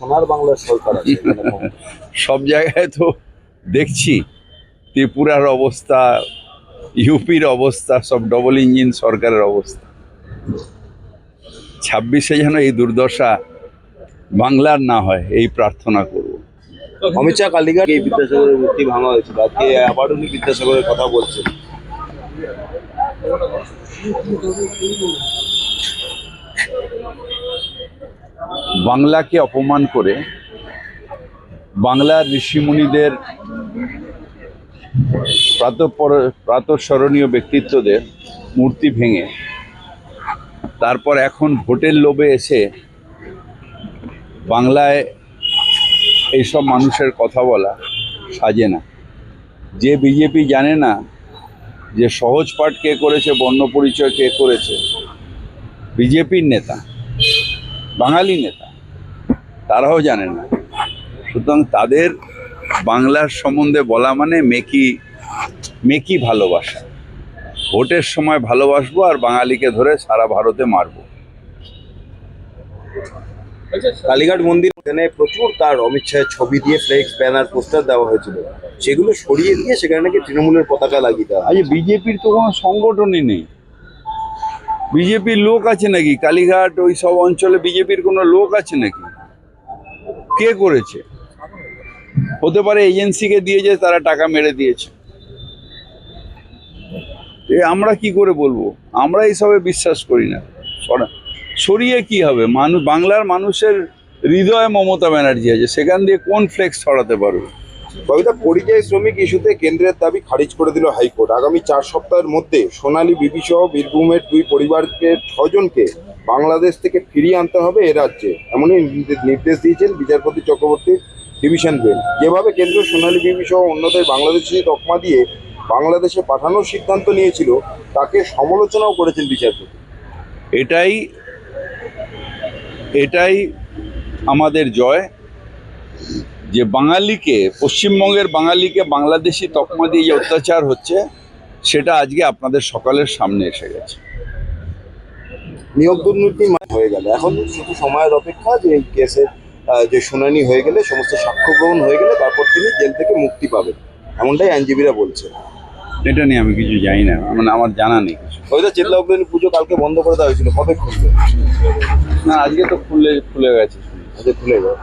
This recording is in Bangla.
সোনার বাংলার সরকার। সব জায়গায় তো দেখছি ত্রিপুরার অবস্থা ইউপির অবস্থা সব ডবল ইঞ্জিন সরকারের অবস্থা। ছাব্বিশে যেন এই দুর্দশা বাংলার না হয় এই প্রার্থনা করব। অমিত শাহ কালীঘাট এই বিদ্যাসাগরের মূর্তি ভাঙা হয়েছিল আজকে আবার উনি বিদ্যাসাগরের কথা বলছেন। বাংলাকে অপমান করে বাংলার ঋষিমুনিদের প্রাতঃপর- প্রাতঃস্মরণীয় ব্যক্তিত্বদের মূর্তি ভেঙে, তারপর এখন ভোটের লোভে এসে বাংলায় এইসব মানুষের কথা বলা সাজে না। যে বিজেপি জানে না যে সহজ পাঠ কে করেছে, বর্ণ পরিচয় কে করেছে, বিজেপির নেতা, বাঙালি নেতা তারাও জানে না। সুতরাং তাদের বাংলার সম্বন্ধে বলা মানে মেকি মেকি ভালোবাসা। ভোটের সময় ভালোবাসবো আর বাঙালিকে ধরে সারা ভারতে মারবো। কালীঘাট মন্দির এখানে প্রচুর তার অমিত শাহের ছবি দিয়ে ফ্লেক্স ব্যানার পোস্টার দেওয়া হয়েছিল। সেগুলো সরিয়ে দিয়ে সেখানে নাকি তৃণমূলের পতাকা লাগিয়ে দেওয়া। আজ বিজেপির তো কোনো সংগঠনই নেই। বিজেপির লোক আছে নাকি? কালীঘাট ওই সব অঞ্চলে বিজেপির কোনো লোক আছে নাকি? কে করেছে? হতে পারে এজেন্সিকে দিয়ে দিয়েছে, তারা টাকা মেরে দিয়েছে। আমরা কি করে বলব? আমরা এইসবে বিশ্বাস করি না। সরা- সরিয়ে কি হবে? মানুষ বাংলার মানুষের হৃদয়ে মমতা ব্যানার্জি আছে। সেখান দিয়ে কোন ফ্লেক্স ছড়াতে পারবে? কবিতা, পরিযায়ী শ্রমিক ইস্যুতে কেন্দ্রের দাবি খারিজ করে দিল হাইকোর্ট। আগামী চার সপ্তাহের মধ্যে সোনালী বিবি সহ বীরভূমের দুই পরিবারকে, ছজনকে বাংলাদেশ থেকে ফিরিয়ে আনতে হবে এ রাজ্যে। এমনই নির্দেশ দিয়েছেন বিচারপতি চক্রবর্তী ডিভিশন বেঞ্চ। যেভাবে কেন্দ্র সোনালী বিবি সহ অন্যদের বাংলাদেশি তকমা দিয়ে বাংলাদেশে পাঠানোর সিদ্ধান্ত নিয়েছিল, তাকে সমালোচনাও করেছেন বিচারপতি। এটাই এটাই আমাদের জয়। যে বাঙালিকে পশ্চিমবঙ্গের বাঙালিকে বাংলাদেশি তকমা দিয়ে যে অত্যাচার হচ্ছে সেটা আজকে আপনাদের সকালের সামনে এসে গেছে। নিয়োগ দুর্নীতি মা- হয়ে গেল। এখন শুধু সময়ের অপেক্ষা যে এই কেসের যে শুনানি হয়ে গেলে সমস্ত সাক্ষ্য গ্রহণ হয়ে গেলে তারপর তিনি জেল থেকে মুক্তি পাবেন। এমনটাই আইনজীবীরা বলছে এটা নিয়ে আমি কিছু জানি না মানে আমার জানা নেই কিছু। কবিতা চেতলা অগ্রণী পুজো কালকে বন্ধ করে দেওয়া হয়েছিল কবে খুলবে? না আজকে তো খুলে খুলে গেছে। আজকে খুলে যাবে